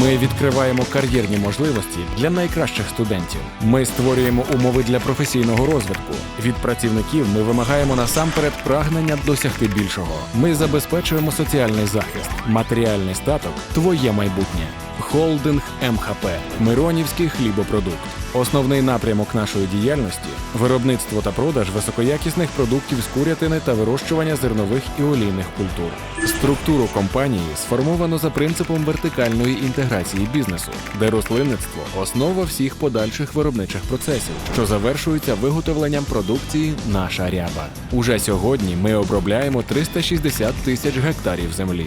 Ми відкриваємо кар'єрні можливості для найкращих студентів. Ми створюємо умови для професійного розвитку. Від працівників ми вимагаємо насамперед прагнення досягти більшого. Ми забезпечуємо соціальний захист, матеріальний статок, твоє майбутнє. Холдинг МХП Миронівський хлібопродукт. Основний напрямок нашої діяльності виробництво та продаж високоякісних продуктів з курятини та вирощування зернових і олійних культур. Структуру компанії сформовано за принципом вертикальної інтеграції бізнесу, де рослинництво основа всіх подальших виробничих процесів, що завершуються виготовленням продукції наша ряба. Уже сьогодні ми обробляємо 360 тисяч гектарів землі.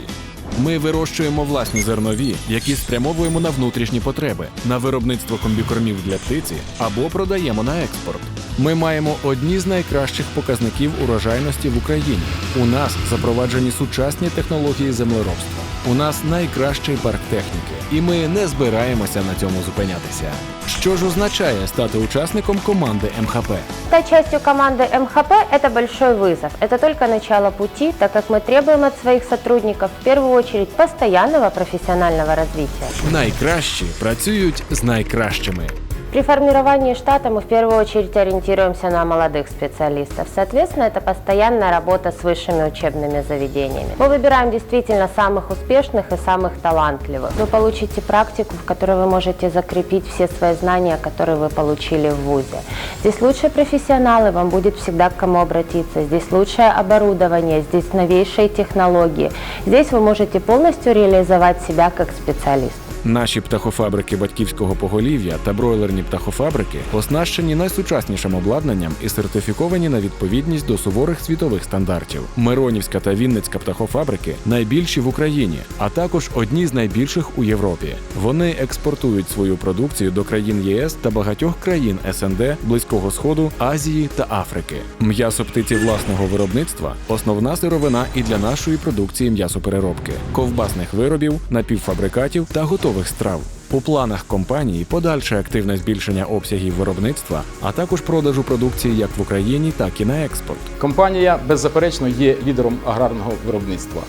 Ми вирощуємо власні зернові, які спрямовуємо на внутрішні потреби, на виробництво комбікормів для птиці або продаємо на експорт. Ми маємо одні з найкращих показників урожайності в Україні. У нас запроваджені сучасні технології землеробства. У нас найкращий парк техніки, і ми не збираємося на цьому зупинятися. Що ж означає стати учасником команди МХП? Стать частью команды МХП – это большой вызов. Это только начало пути, так как мы требуем от своих сотрудников в первую очередь постоянного профессионального развития. Найкращі працюють з найкращими. При формировании штата мы в первую очередь ориентируемся на молодых специалистов. Соответственно, это постоянная работа с высшими учебными заведениями. Мы выбираем действительно самых успешных и самых талантливых. Вы получите практику, в которой вы можете закрепить все свои знания, которые вы получили в ВУЗе. Здесь лучшие профессионалы, вам будет всегда к кому обратиться. Здесь лучшее оборудование, здесь новейшие технологии. Здесь вы можете полностью реализовать себя как специалист. Наші птахофабрики батьківського поголів'я та бройлерні птахофабрики оснащені найсучаснішим обладнанням і сертифіковані на відповідність до суворих світових стандартів. Миронівська та Вінницька птахофабрики найбільші в Україні, а також одні з найбільших у Європі. Вони експортують свою продукцію до країн ЄС та багатьох країн СНД, Близького Сходу, Азії та Африки. М'ясо птиці власного виробництва основна сировина і для нашої продукції м'ясопереробки, ковбасних виробів, напівфабрикатів та готових страв. У планах компанії подальше активне збільшення обсягів виробництва, а також продажу продукції як в Україні, так і на експорт. Компанія беззаперечно є лідером аграрного виробництва.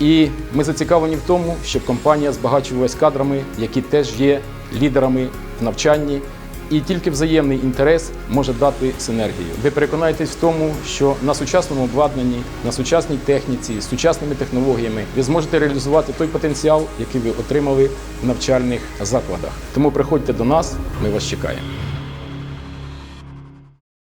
І ми зацікавлені в тому, щоб компанія збагачувалась кадрами, які теж є лідерами в навчанні. І тільки взаємний інтерес може дати синергію. Ви переконаєтесь в тому, що на сучасному обладнанні, на сучасній техніці, з сучасними технологіями ви зможете реалізувати той потенціал, який ви отримали в навчальних закладах. Тому приходьте до нас, ми вас чекаємо.